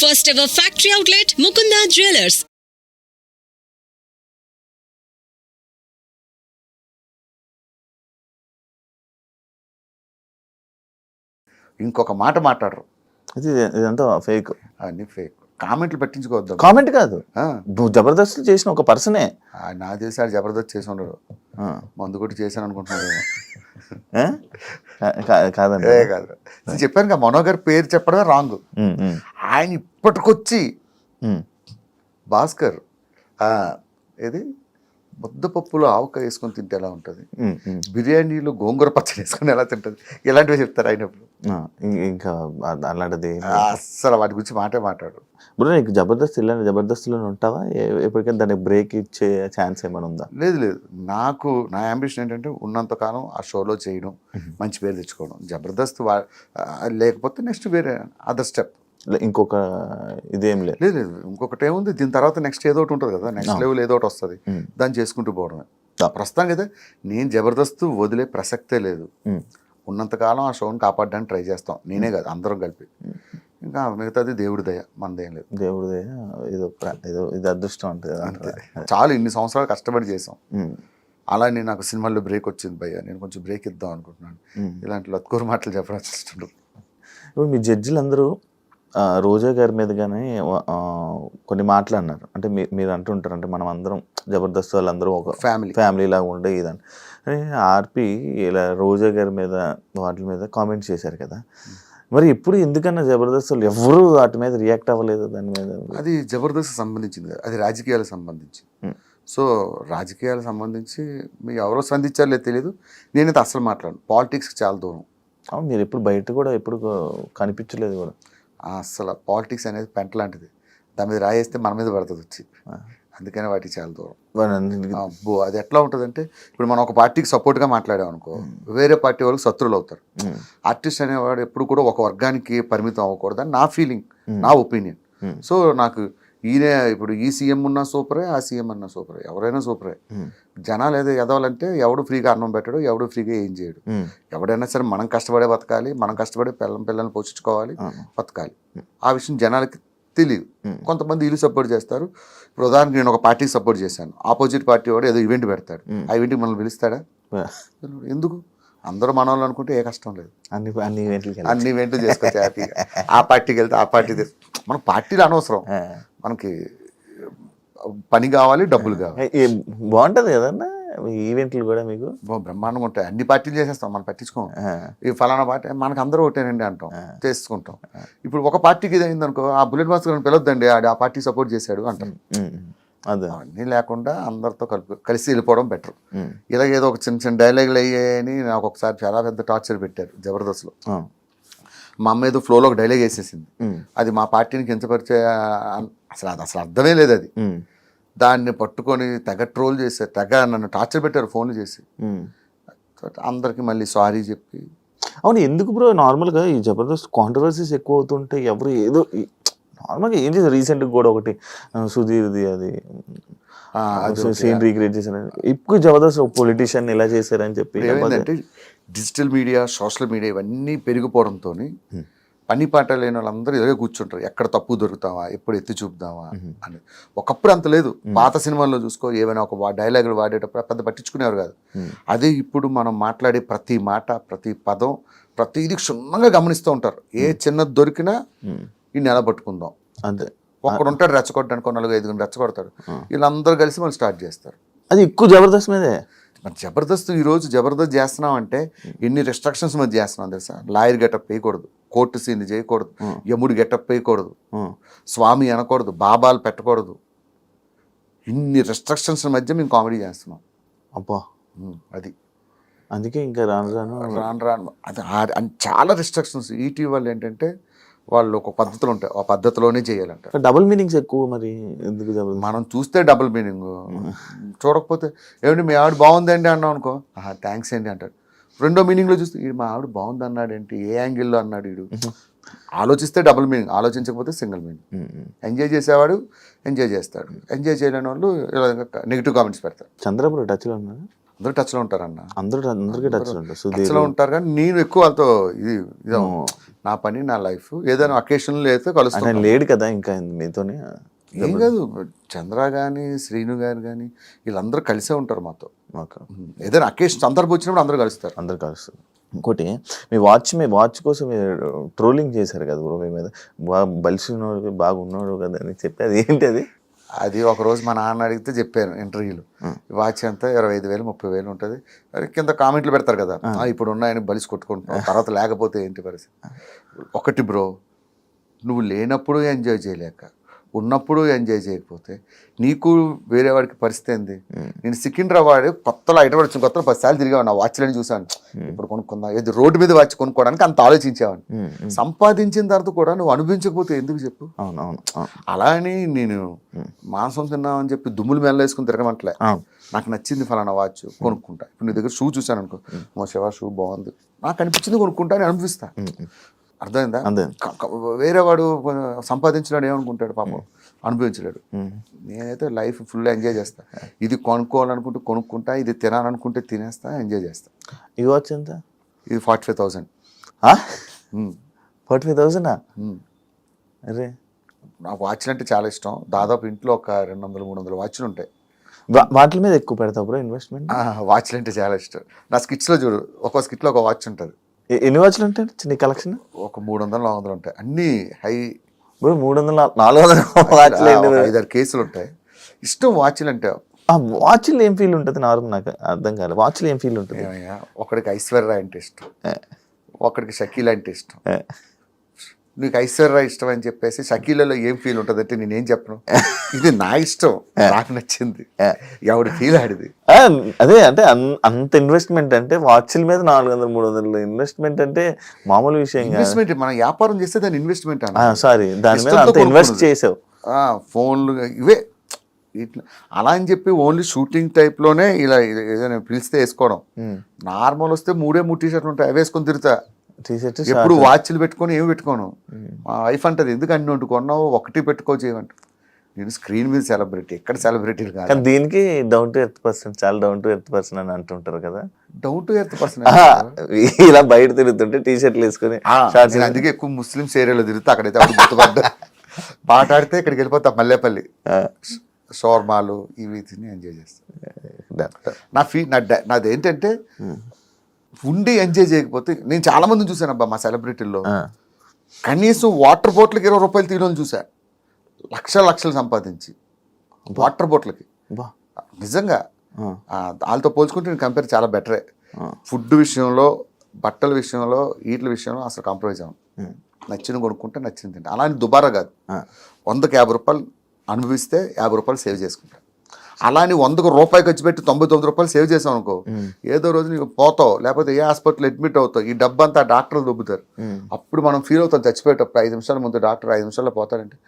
First ever factory outlet, Mukunda Jewelers. ఇంకొక మాట మాట్లాడరు. ఇది ఇదంతా ఫేక్ అన్ని ఫేక్ కామెంట్లు పెట్టించుకోవద్దాం. కామెంట్ కాదు. నువ్వు జబర్దస్త్ చేసిన ఒక పర్సనే. నా తెలిసి ఆడు జబర్దస్త్ చేసి ఉండడు. మందు కొట్టి చేశాను అనుకుంటున్నాడు కాదండి. ఏ కాదు. నేను చెప్పాను కదా మనో గారి పేరు చెప్పడమే రాంగ్ ఆయన ఇప్పటికొచ్చి. భాస్కర్ ఏది? ముద్దపప్పులో ఆవకాయ వేసుకొని తింటే ఎలా ఉంటుంది. బిర్యానీలో గోంగూర పచ్చడి వేసుకొని ఎలా తింటుంది? ఇలాంటివి చెప్తారు అయినప్పుడు ఆ, ఇం- ఇంకా అలాంటిది అస్సలు వాటి గురించి మాటే మాట్లాడు. ఇప్పుడు నీకు జబర్దస్త్ ఇలాంటి జబర్దస్త్లో ఉంటావా? ఎప్పటికైనా దానికి బ్రేక్ ఇచ్చే ఛాన్స్ ఏమైనా ఉందా? లేదు లేదు. నాకు నా అంబిషన్ ఏంటంటే ఉన్నంతకాలం ఆ షోలో చేయడం మంచి పేరు తెచ్చుకోవడం. జబర్దస్త్ లేకపోతే నెక్స్ట్ వేరే అదర్ స్టెప్. ఇంకొక ఇదేం లేదు లేదు లేదు ఇంకొకటి ఏముంది? దీని తర్వాత నెక్స్ట్ ఏదో ఒకటి ఉంటుంది కదా నెక్స్ట్ లెవెల్ ఏదో ఒకటి వస్తుంది. దాన్ని చేసుకుంటూ పోవడమే. ప్రస్తుతానికి అయితే నేను జబర్దస్త్ వదిలే ప్రసక్తే లేదు. ఉన్నంతకాలం ఆ షోని కాపాడడానికి ట్రై చేస్తాం. నేనే కాదు అందరం కలిపి. ఇంకా మిగతాది దేవుడి దయ మనదేం లేదు. దేవుడిదే ఏదో ప్ర- ఏదో ఇది అదృష్టం అంటే అంతే. చాలు ఇన్ని సంవత్సరాలు కష్టపడి చేసాం. ఉమ్, అలానే నాకు సినిమాల్లో బ్రేక్ వచ్చింది భయ్య. నేను కొంచెం బ్రేక్ ఇద్దాం అనుకుంటున్నాను. ఇలాంటి లత్కూరు మాటలు చెప్పడం ఇప్పుడు మీ జడ్జిలు అందరూ రోజా గారి మీద కానీ కొన్ని మాటలు అన్నారు. అంటే మీ- మీరు అంటుంటారు అంటే మనం అందరం జబర్దస్త్ వాళ్ళందరూ ఒక ఫ్యామిలీ ఫ్యామిలీ లాగా ఉండే ఇదని. ఆర్పి ఇలా రోజా గారి మీద వాటి మీద కామెంట్ చేశారు కదా. మరి ఇప్పుడు ఎందుకన్నా జబర్దస్త్ వాళ్ళు ఎవరు వాటి మీద రియాక్ట్ అవ్వలేదు దాని మీద? అది జబర్దస్త్ సంబంధించింది. అది రాజకీయాలకు సంబంధించి. సో రాజకీయాలకు సంబంధించి మీరు ఎవరో స్పందించారో లేదు తెలియదు నేనైతే అస్సలు మాట్లాడను. పాలిటిక్స్కి చాలా దూరం. అవును మీరు ఎప్పుడు బయట కూడా ఎప్పుడు కనిపించలేదు కూడా. ఆ అస్సలు పాలిటిక్స్ అనేది పెంట లాంటిది. దాని మీద రాయేస్తే మన మీద పడుతుంది వచ్చి. అందుకనే వాటికి చాలా దూరం. అబ్బో అది ఎట్లా ఉంటుందంటే ఇప్పుడు మనం ఒక పార్టీకి సపోర్ట్గా మాట్లాడాం అనుకో వేరే పార్టీ వాళ్ళకి శత్రువులు అవుతారు. ఆర్టిస్ట్ అనేవాడు ఎప్పుడు కూడా ఒక వర్గానికి పరిమితం అవ్వకూడదని నా ఫీలింగ్ నా ఒపీనియన్. సో నాకు ఈయన ఇప్పుడు ఈ సీఎం ఉన్నా సూపరే ఆ సీఎం అన్నా సూపరే. ఎవరైనా సూపరే. జనాలు ఏదో ఎదవాలంటే ఎవడు ఫ్రీగా అన్నం పెట్టడు ఎవడు ఫ్రీగా ఏం చేయడు. ఎవడైనా సరే మనం కష్టపడే బతకాలి మనం కష్టపడే పిల్లం పిల్లల్ని పోషించుకోవాలి. బతకాలి. ఆ విషయం జనాలకి తెలియదు. కొంతమంది ఇల్లు సపోర్ట్ చేస్తారు. ఇప్పుడు ఉదాహరణకి నేను ఒక పార్టీకి సపోర్ట్ చేశాను. ఆపోజిట్ పార్టీ వాడు ఏదో ఈవెంట్ పెడతాడు. ఆ ఈవెంట్కి మనల్ని పిలుస్తాడా? ఎందుకు? అందరూ మన వాళ్ళు అనుకుంటే ఏ కష్టం లేదు. అన్ని అన్ని ఈవెంట్లకి వెళ్ళి. అన్ని ఈవెంట్లు చేసుకోవచ్చు హ్యాపీగా ఆ పార్టీకి వెళ్తే ఆ పార్టీ మన పార్టీలు అనవసరం. మనకి పని కావాలి డబ్బులు కావాలి. బాగుంటది కదన్నా? ఈవెంట్లు కూడా మీకు? బ్రహ్మాండంగా ఉంటాయి. అన్ని పార్టీలు చేసేస్తాం మనం పట్టించుకోం ఈ ఫలానా పార్టీ మనకు అందరూ ఒకటేనండి అంటాం. చేసుకుంటాం ఇప్పుడు ఒక పార్టీకి ఇది అయిందనుకో ఆ బుల్లెట్ మాస్టర్ పిలవద్దండి ఆడు ఆ పార్టీ సపోర్ట్ చేశాడు అంటాం. అవన్నీ లేకుండా అందరితో కలిపి కలిసి వెళ్ళిపోవడం బెటర్. ఇలాగ ఏదో ఒక చిన్న చిన్న డైలాగులు అయ్యాయని నాకు ఒకసారి చాలా పెద్ద టార్చర్ పెట్టారు జబర్దస్త్లో. మా అమ్మ ఏదో ఫ్లోలో ఒక డైలాగ్ వేసేసింది. అది మా పార్టీని కించపరిచే అసలు అది అసలు అర్థమే లేదు అది. దాన్ని పట్టుకొని తెగ ట్రోల్ చేశారు తెగ నన్ను టార్చర్ పెట్టారు ఫోన్లు చేసి. అందరికి మళ్ళీ సారీ చెప్పి. అవును ఎందుకు బ్రో? నార్మల్గా ఈ జబర్దస్త్ కాంట్రవర్సీస్ ఎక్కువ అవుతుంటే ఎవరు ఏదో నార్మల్గా ఏం చేశారు? రీసెంట్గా కూడా ఒకటి సుధీర్ది అది. సీన్ రీక్రియేట్ చేశారు. ఇప్పుడు జబర్దస్త్ పొలిటీషియన్ ఇలా చేశారని చెప్పి డిజిటల్ మీడియా సోషల్ మీడియా ఇవన్నీ పెరిగిపోవడంతో పని పాట లేని వాళ్ళందరూ ఇదే కూర్చుంటారు. ఎక్కడ తప్పు దొరుకుతావా? ఎప్పుడు ఎత్తి చూపుదామా? అని. ఒకప్పుడు అంత లేదు. పాత సినిమాల్లో చూసుకో ఏమైనా ఒక డైలాగులు వాడేటప్పుడు పెద్ద పట్టించుకునేవారు కాదు. అదే ఇప్పుడు మనం మాట్లాడే ప్రతి మాట ప్రతి పదం ప్రతిదీ క్షుణ్ణంగా గమనిస్తూ ఉంటారు. ఏ చిన్నది దొరికినా ఈ నెల పట్టుకుందాం అంతే. ఒక్కడు ఉంటాడు రెచ్చగొట్టడానికి నాలుగు ఐదుగురు రెచ్చగొడతాడు వీళ్ళందరూ కలిసి మనం స్టార్ట్ చేస్తారు. అది ఎక్కువ జబర్దస్త్ మీదే. మరి జబర్దస్త్ ఈ రోజు జబర్దస్త్ చేస్తున్నాం అంటే ఎన్ని రెస్ట్రిక్షన్స్ మధ్య చేస్తున్నాం తెలుసా? లాయర్ గెటప్ వేయకూడదు. కోర్టు సీన్ చేయకూడదు. యముడు గెటప్ వేయకూడదు. స్వామి అనకూడదు. బాబాలు పెట్టకూడదు. ఇన్ని రెస్ట్రిక్షన్స్ మధ్య మేము కామెడీ చేస్తున్నాం. అబ్బా. అది. అందుకే ఇంకా రాను రాను రాను రాను. అది చాలా రెస్ట్రిక్షన్స్ ఈటీవల్ ఏంటంటే వాళ్ళు ఒక పద్ధతులు ఉంటాయి ఆ పద్ధతిలోనే చేయాలంట. డబుల్ మీనింగ్స్ ఎక్కువ మరి ఎందుకు మనం చూస్తే డబుల్ మీనింగ్ చూడకపోతే ఏమిటి మీ ఆవిడ బాగుందండి అన్నాం అనుకో ఆహా థ్యాంక్స్ అండి అంటాడు. రెండో మీనింగ్లో చూస్తే "ఈడు మా ఆవిడ బాగుంది అన్నాడు ఏంటి? ఏ యాంగిల్లో అన్నాడు వీడు? ఆలోచిస్తే డబుల్ మీనింగ్ ఆలోచించకపోతే సింగిల్ మీనింగ్. ఎంజాయ్ చేసేవాడు ఎంజాయ్ చేస్తాడు. ఎంజాయ్ చేయలేని వాళ్ళు నెగిటివ్ కామెంట్స్ పెడతారు. చంద్రబాబు టచ్లో ఉన్నారు అందరూ టచ్లో ఉంటారన్న. అందరూ అందరికీ టచ్లో ఉంటారు. కానీ నేను ఎక్కువ వాళ్ళతో ఇది ఇదో నా పని నా లైఫ్ ఏదైనా అకేషన్ అయితే కలుస్తాను లేడు కదా ఇంకా మీతోనే? ఏం కాదు చంద్ర కానీ శ్రీను గారు కానీ వీళ్ళందరూ కలిసే ఉంటారు మాతో. ఓకే. ఏదైనా అకేషన్ సందర్భం వచ్చినప్పుడు అందరూ కలుస్తారు. అందరు కలుస్తారు. ఇంకోటి మీ వాచ్ మీ వాచ్ కోసం మీరు ట్రోలింగ్ చేశారు కదా బ్రో మీ మీద? బాగా బలిసి ఉన్నాడు బాగా ఉన్నాడు కదా అని చెప్పి అది ఏంటి అది? అది ఒక రోజు మా నాన్న అడిగితే చెప్పాను ఇంటర్వ్యూలో. వాచ్ ఎంత? ఇరవై ఐదు వేలు ముప్పై వేలు ఉంటుంది. కింద కామెంట్లు పెడతారు కదా. "ఆ, ఇప్పుడు ఉన్నాయని బలిసి కొట్టుకుంటున్నాం తర్వాత లేకపోతే ఏంటి పరిస్థితి? ఒకటి బ్రో నువ్వు లేనప్పుడు ఎంజాయ్ చేయలేక ఉన్నప్పుడు ఎంజాయ్ చేయకపోతే నీకు వేరే వాడికి పరిస్థితి ఏంది? నేను సికింద్రాబాద్ కొత్తలో ఐటమ్ వచ్చిన కొత్తలో పది సార్లు తిరిగాను నా వాచ్లని చూసాను ఇప్పుడు కొనుక్కుందా. ఏది రోడ్డు మీద వాచ్ కొనుక్కోవడానికి అంత ఆలోచించేవాడిని. సంపాదించిన తర్వాత కూడా నువ్వు అనుభవించకపోతే ఎందుకు చెప్పు? అవును అవును. అవును అలా అని నేను మాంసం తిన్నామని చెప్పి దుమ్ములు మెల్లేసుకుని తిరగమంటలే. నాకు నచ్చింది ఫలానా వాచ్ కొనుక్కుంటా. ఇప్పుడు నీ దగ్గర షూ చూసాను అనుకో మా శివ షూ బాగుంది. నాకు అనిపించింది కొనుక్కుంటా అని అనిపిస్తా. అర్థమైందా? వేరే వాడు సంపాదించలేడు ఏమనుకుంటాడు పాపం. అనుభవించలేడు. నేనైతే లైఫ్ ఫుల్ ఎంజాయ్ చేస్తా. ఇది కొనుక్కోవాలనుకుంటే కొనుక్కుంటా ఇది తినాలనుకుంటే తినేస్తా ఎంజాయ్ చేస్తా. ఈ వాచ్ ఎంత? ఇది forty five thousand. Forty five థౌసండా? అరే. నాకు వాచ్లు అంటే చాలా ఇష్టం. దాదాపు ఇంట్లో ఒక రెండు వందలు మూడు వందల వాచ్లు ఉంటాయి. వాటి మీద ఎక్కువ పెడతావు బ్రో ఇన్వెస్ట్మెంట్? వాచ్లు అంటే చాలా ఇష్టం. నా స్కిట్స్లో చూడు ఒక్కో స్కిట్లో ఒక వాచ్ ఉంటుంది. ఎన్ని వాచ్లు ఉంటాయి? చిన్న కలెక్షన్? ఒక మూడు వందలు నాలుగు వందలు ఉంటాయి. అన్నీ హై మూడు వందల నాలుగు వందల వాచ్లు ఐదారు కేసులు ఉంటాయి. ఇష్టం వాచ్లు అంటే ఆ వాచ్లు ఏం ఫీల్ ఉంటుంది నార్మల్ నాకు అర్థం కాదు వాచ్లు ఏం ఫీల్ ఉంటుంది? ఒకడికి ఐశ్వర్య అంటే ఇష్టం. ఒకడికి షకీల్ అంటే ఇష్టం. నీకు ఐశ్వర్య ఇష్టం అని చెప్పేసి షకీలలో ఏం ఫీల్ ఉంటుంది అంటే నేనేం చెప్పను? ఇది నా ఇష్టం. నాకు నచ్చింది. ఎవడి ఫీల్ ఆడిది? అదే అంటే అంత ఇన్వెస్ట్మెంట్ అంటే వాచ్ల మీద నాలుగు వందలు మూడు వందలు ఇన్వెస్ట్మెంట్ అంటే మామూలు విషయం ఇన్వెస్ట్మెంట్ మనం వ్యాపారం చేస్తే దాని ఇన్వెస్ట్మెంట్ అన్న సారీ దాని మీద అంత ఇన్వెస్ట్. చేసావు. ఆ, ఫోన్లు ఇవే. ఇట్లా అలా అని చెప్పి ఓన్లీ షూటింగ్ టైప్లోనే ఇలా ఏదైనా పిలిస్తే వేసుకోవడం. నార్మల్ వస్తే మూడే మూడు టీ షర్ట్లు ఉంటాయి అవి వేసుకొని తిరుగుతా. ఎప్పుడు వాచ్లు పెట్టుకొని ఏమి పెట్టుకోను. మా వైఫ్ అంటది ఎందుకు అన్ని వంటి కొన్నావు ఒకటి పెట్టుకోవచ్చు ఏమంట నేను స్క్రీన్ మీద సెలబ్రిటీ ఎక్కడ సెలబ్రిటీలు కాదు. కానీ దీనికి డౌన్ టు ఎర్త్ పర్సన్ చాలా డౌన్ టు ఎర్త్ పర్సన్ అని అంటుంటారు కదా. డౌన్ టు ఎర్త్ పర్సన్ ఇలా బయట తిరుగుతుంటే టీ షర్ట్లు వేసుకొని అందుకే ఎక్కువ ముస్లిమ్స్ ఏరియాలో తిరుగుతా అక్కడైతే అప్పుడు గుర్తుపడ్డా పాట ఆడితే ఇక్కడికి వెళ్ళిపోతా మల్లేపల్లి. షోర్మాలు ఇవి తిని ఎంజాయ్ చేస్తాను నా ఫీ నా డా- నాది ఏంటంటే ఉండి ఎంజాయ్ చేయకపోతే నేను చాలా మందిని చూశాను అబ్బా మా సెలబ్రిటీల్లో కనీసం వాటర్ బాటిల్కి ఇరవై రూపాయలు తీయడం చూసా లక్షల లక్షలు సంపాదించి. వాటర్ బాటిల్కి నిజంగా వాళ్ళతో పోల్చుకుంటే నేను కంపేర్ చాలా బెటరే. ఫుడ్ విషయంలో బట్టల విషయంలో వీటి విషయంలో అసలు కాంప్రమైజ్ అవ్వం. నచ్చిన కొనుక్కుంటే నచ్చింది తింటా. అలా దుబారా కాదు. వందకి యాభై రూపాయలు అనుభవిస్తే యాభై రూపాయలు సేవ్ చేసుకుంటా. అలా అని వందకు రూపాయి ఖర్చు పెట్టి తొంభై తొమ్మిది రూపాయలు సేవ్ చేసాం అనుకో ఏదో రోజు నీకు పోతావు లేకపోతే ఏ హాస్పిటల్ అడ్మిట్ అవుతావు ఈ డబ్బు అంతా డాక్టర్లు దొబ్బుతారు. అప్పుడు మనం ఫీల్ అవుతాం చచ్చిపోయేటప్పుడు ఐదు నిమిషాల ముందు డాక్టర్ ఐదు నిమిషాల్లో పోతారంటే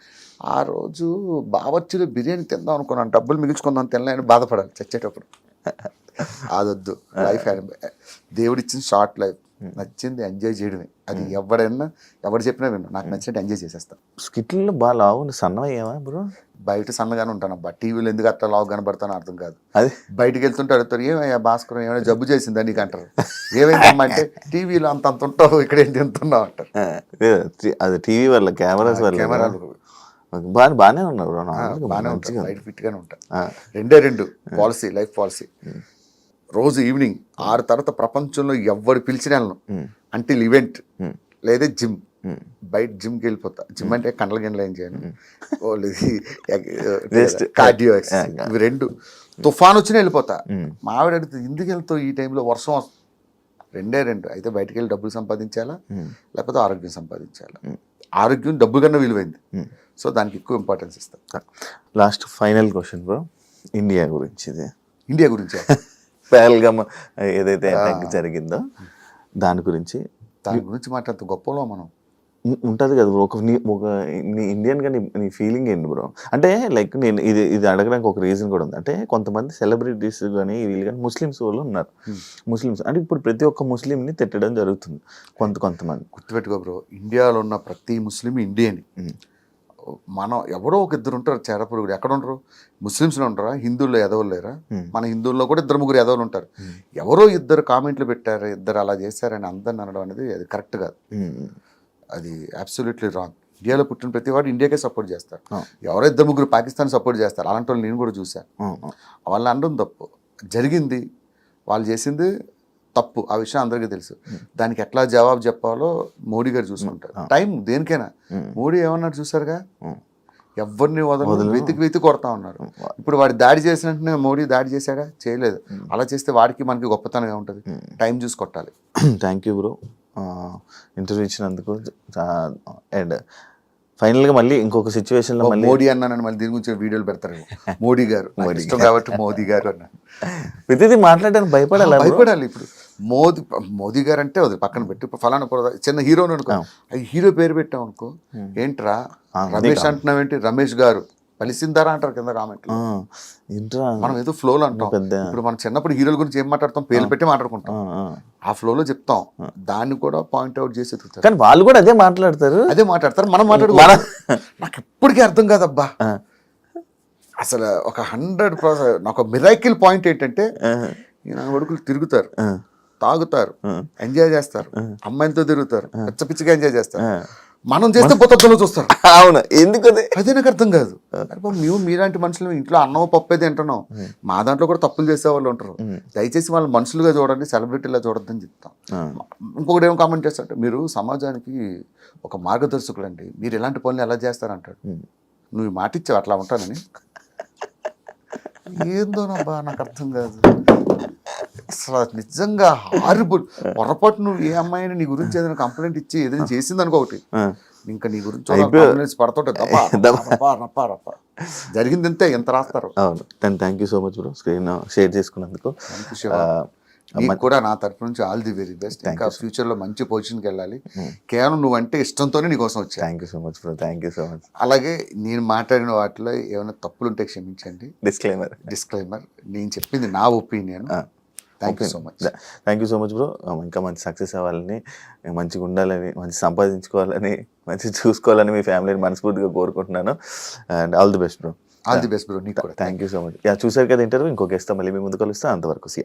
ఆ రోజు బావచ్చిలో బిర్యానీ తిందాం అనుకున్నాను డబ్బులు మిగిల్చుకుందాం తినలేని బాధపడాలి చచ్చేటప్పుడు. అదొద్దు లైఫ్ దేవుడిచ్చిన షార్ట్ లైఫ్ నచ్చింది ఎంజాయ్ చేయడమే. అది ఎవడైనా ఎవరు చెప్పినా విన్నా నాకు నచ్చినట్టు ఎంజాయ్ చేసేస్తాను స్కిట్లో బాగా లావు సన్నమయ్యావా బ్రో? బయట సన్నగానే ఉంటాను అబ్బా టీవీలో ఎందుకు అట్లా లావు కనబడతానో అర్థం కాదు. అది? బయటికి వెళ్తుంటే అడుగుతారు ఏమయ్యా భాస్కర్ ఏమైనా జబ్బు చేసిందా నీకు? అంటారు. ఏమైందమ్మా అంటే టీవీలో అంత అంత ఉంటావు ఇక్కడ ఏం తింటున్నావు? అంటారు. అది టీవీ వల్ల కెమెరాస్ వల్ల కెమెరాలు బాగా బాగానే ఉన్నారు బాగానే ఉంటారు బయట ఫిట్గానే ఉంటారు. రెండే రెండు పాలసీ లైఫ్ పాలసీ. రోజు ఈవినింగ్ ఆరు తర్వాత ప్రపంచంలో ఎవరు పిలిచిన వెళ్ళను అంటే ఈవెంట్ లేదా జిమ్ బయట జిమ్కి వెళ్ళిపోతా. జిమ్ అంటే కండ్ల గిన్నెలు ఏం చేయను. Just- cardio Yeah. ఇవి రెండు. తుఫాన్ వచ్చినా వెళ్ళిపోతా. మా ఆవిడ అడుగుతుంది ఎందుకు వెళ్తావు ఈ టైంలో? వర్షం రెండే రెండు. అయితే బయటికి వెళ్ళి డబ్బులు సంపాదించాలా? లేకపోతే ఆరోగ్యం సంపాదించాలా? ఆరోగ్యం డబ్బు కన్నా విలువైంది. సో దానికి ఎక్కువ ఇంపార్టెన్స్ ఇస్తాం last final question bro India గురించి ఇది. ఇండియా గురించి? పహల్గమ్ ఏదైతే జరిగిందో దాని గురించి. దాని గురించి మాట్లాడుతూ గొప్పలో మనం. ఉంటది కదా బ్రో. ఒక నీ ఒక నీ ఇండియన్గా నీ నీ ఫీలింగ్ ఏంటి బ్రో? అంటే లైక్ నేను ఇది ఇది అడగడానికి ఒక రీజన్ కూడా ఉంది. అంటే కొంతమంది సెలబ్రిటీస్ కానీ వీళ్ళు కానీ ముస్లిమ్స్ వాళ్ళు ఉన్నారు. ముస్లిమ్స్. అంటే ఇప్పుడు ప్రతి ఒక్క ముస్లింని తిట్టడం జరుగుతుంది. కొంత కొంతమంది. గుర్తుపెట్టుకో బ్రో. ఇండియాలో ఉన్న ప్రతి ముస్లిం ఇండియన్ మనం ఎవరో ఒక ఇద్దరు ఉంటారు చేరపురుగుడు ఎక్కడ ఉంటారు ముస్లిమ్స్లో ఉంటారా హిందువుల్లో ఎదవలు లేరా? Hmm. మన హిందువుల్లో కూడా ఇద్దరు ముగ్గురు ఎదవలు ఉంటారు. ఎవరో ఇద్దరు కామెంట్లు పెట్టారు ఇద్దరు అలా చేశారని అందరిని అనడం అనేది అది కరెక్ట్ కాదు. అది అబ్సల్యూట్లీ రాంగ్ ఇండియాలో పుట్టిన ప్రతి వాడు ఇండియాకే సపోర్ట్ చేస్తారు. ఎవరో ఇద్దరు ముగ్గురు పాకిస్తాన్ సపోర్ట్ చేస్తారు. అలాంటి వాళ్ళు నేను కూడా చూశాను. వాళ్ళని అనడం తప్పు. జరిగింది. వాళ్ళు చేసింది తప్పు. ఆ విషయం అందరికీ తెలుసు. దానికి ఎట్లా జవాబు చెప్పాలో మోడీ గారు చూసుకుంటారు. టైం దేనికైనా. మోడీ ఏమన్నాడు చూసారుగా. ఎవరిని వదలు వదలను. వెతికి వెతికి కొడతా ఉన్నారు ఇప్పుడు వాడి దాడి చేసిన వెంటనే మోడీ దాడి చేశాడా? చేయలేదు. అలా చేస్తే వాడికి మనకి గొప్పతనంగా ఉంటుంది. టైం చూసి కొట్టాలి. థ్యాంక్ యూ బ్రో ఇంటర్వ్యూ ఇచ్చినందుకు అండ్ ఫైనల్గా మళ్ళీ ఇంకొక సిచ్యువేషన్లో మళ్ళీ మోడీ అన్నానని మళ్ళీ దీని గురించి వీడియోలు పెడతారు. మోడీ గారు ఇష్టం కాబట్టి మోదీ గారు అన్న. ప్రతిదీ మాట్లాడడానికి భయపడాలి? భయపడాలి ఇప్పుడు. మోదీ మోదీ గారు అంటే వదిలి పక్కన పెట్టి ఫలానా చిన్న హీరోని అనుకో. హీరో పేరు పెట్టాం అనుకో. ఏంట్రా? రమేష్ అంటున్నావేంటి? రమేష్ గారు. పలిసిందారా అంటారు కింద కామెంట్ మనం ఏదో ఫ్లోలో అంటాం. ఇప్పుడు మనం చిన్నప్పుడు హీరోల గురించి ఏం మాట్లాడతాం? పేర్లు పెట్టి మాట్లాడుకుంటాం. ఆ, ఫ్లోలో చెప్తాం. దాన్ని కూడా పాయింట్ అవుట్ చేసి కానీ వాళ్ళు కూడా అదే మాట్లాడతారు. అదే మాట్లాడతారు. మనం మాట్లాడు నాకు ఎప్పటికీ అర్థం కాదబ్బా. అసలు ఒక హండ్రెడ్ పర్సెంట్ నాకు మిరాకిల్ పాయింట్ ఏంటంటే నా కొడుకులు తిరుగుతారు. తాగుతారు. ఎంజాయ్ చేస్తారు. అమ్మాయిలతో తిరుగుతారు. పిచ్చ పిచ్చిగా ఎంజాయ్ చేస్తారు. మనం చేస్తే పొద్దులో చూస్తారు. అవును ఎందుకు అదే నాకు అర్థం కాదు. మేము మీలాంటి మనుషులు ఇంట్లో అన్నం పప్పు అయితే తింటున్నాం? మా దాంట్లో కూడా తప్పులు చేసే వాళ్ళు ఉంటారు దయచేసి వాళ్ళు మనుషులుగా చూడండి సెలబ్రిటీలా చూడొద్దని చెప్తాం. ఇంకొకటి ఏం కామెంట్ చేస్తారంటే మీరు సమాజానికి ఒక మార్గదర్శకులు అండి మీరు ఎలాంటి పనులు ఎలా చేస్తారంటాడు. నువ్వు ఈ మాట ఇచ్చావు అట్లా ఉంటానని. ఏందోనబ్బా నాకు అర్థం కాదు. అసలు నిజంగా హారిబుల్. పొరపాటు నువ్వు ఏ అమ్మాయిని నీ గురించి ఏదైనా కంప్లైంట్ ఇచ్చి ఏదైనా చేసింది అనుకో ఒకటి. ఇంకా నీ గురించి జరిగింది అంతే ఎంత రాస్తారు? అవును. Thank you so much bro. Screen share చేసుకున్నందుకు. నీకు కూడా నా తరపు నుంచి ఆల్ ది వెరీ బెస్ట్. ఇంకా ఫ్యూచర్లో మంచి పొజిషన్కి వెళ్ళాలి. కేవలం నువ్వు అంటే ఇష్టంతోనే నీకోసం వచ్చా. Thank you so much bro thank you so much అలాగే నేను మాట్లాడిన వాటిలో ఏమైనా తప్పులుంటే క్షమించండి. డిస్క్లైమర్ డిస్క్లైమర్ నేను చెప్పింది నా opinion thank you so much thank you so much bro ఇంకా మంచి సక్సెస్ అవ్వాలని మంచిగా ఉండాలని మంచి సంపాదించుకోవాలని మంచి చూసుకోవాలని మీ ఫ్యామిలీని మనస్ఫూర్తిగా కోరుకుంటున్నాను. And all the best bro all the best bro నీకు కూడా. Thank you so much yeah చూసారు కదా ఇంటర్వ్యూ ఇంకొక ఇస్తాం మళ్ళీ మీ ముందు కలుస్తా. అంతవరకు సీ